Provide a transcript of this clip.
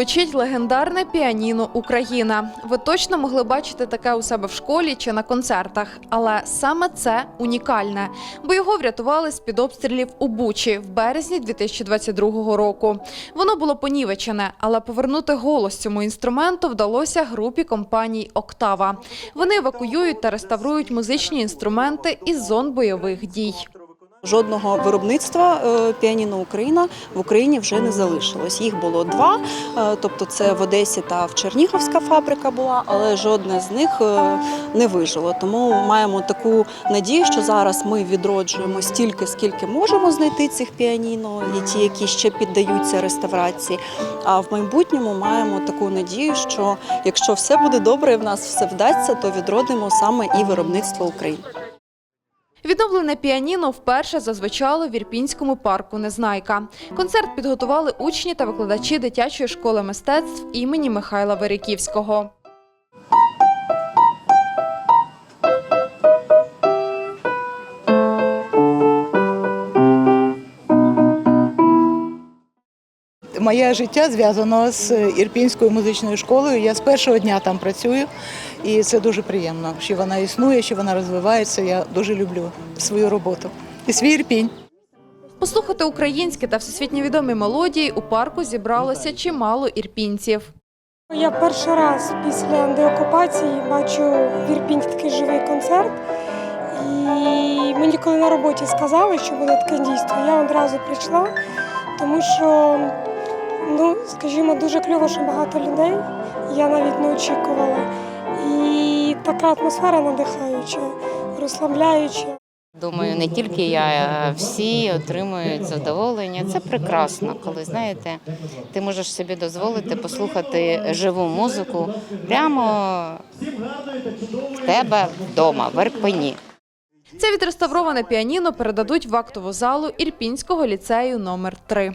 звучить легендарне піаніно Україна. Ви точно могли бачити таке у себе в школі чи на концертах, але саме це унікальне, бо його врятували з під обстрілів у Бучі в березні 2022 року. Воно було понівечене, але повернути голос цьому інструменту вдалося групі компаній Октава. Вони евакуюють та реставрують музичні інструменти із зон бойових дій. Жодного виробництва е, піаніно Україна в Україні вже не залишилось. Їх було два, е, тобто це в Одесі та в Черніговська фабрика була, але жодне з них е, не вижило. Тому маємо таку надію, що зараз ми відроджуємо стільки, скільки можемо знайти цих піаніно, і ті, які ще піддаються реставрації. А в майбутньому маємо таку надію, що якщо все буде добре і в нас все вдасться, то відродимо саме і виробництво України. Відновлене піаніно вперше зазвичало в Ірпінському парку Незнайка. Концерт підготували учні та викладачі дитячої школи мистецтв імені Михайла Вериківського. Моє життя зв'язано з Ірпінською музичною школою. Я з першого дня там працюю, і це дуже приємно, що вона існує, що вона розвивається. Я дуже люблю свою роботу і свій Ірпінь. Послухати українські та всесвітньо відомі мелодії у парку зібралося чимало ірпінців. Я перший раз після деокупації бачу в Ірпінь такий живий концерт. І мені коли на роботі сказали, що буде таке дійство, я одразу прийшла, тому що, ну, скажімо, дуже кльово, що багато людей. Я навіть не очікувала. І така атмосфера надихаюча, розслабляюча. Думаю, не тільки я, а всі отримують задоволення. Це прекрасно, коли знаєте, ти можеш собі дозволити послухати живу музику прямо в тебе вдома, в Ірпені. Це відреставроване піаніно передадуть в актову залу Ірпінського ліцею номер 3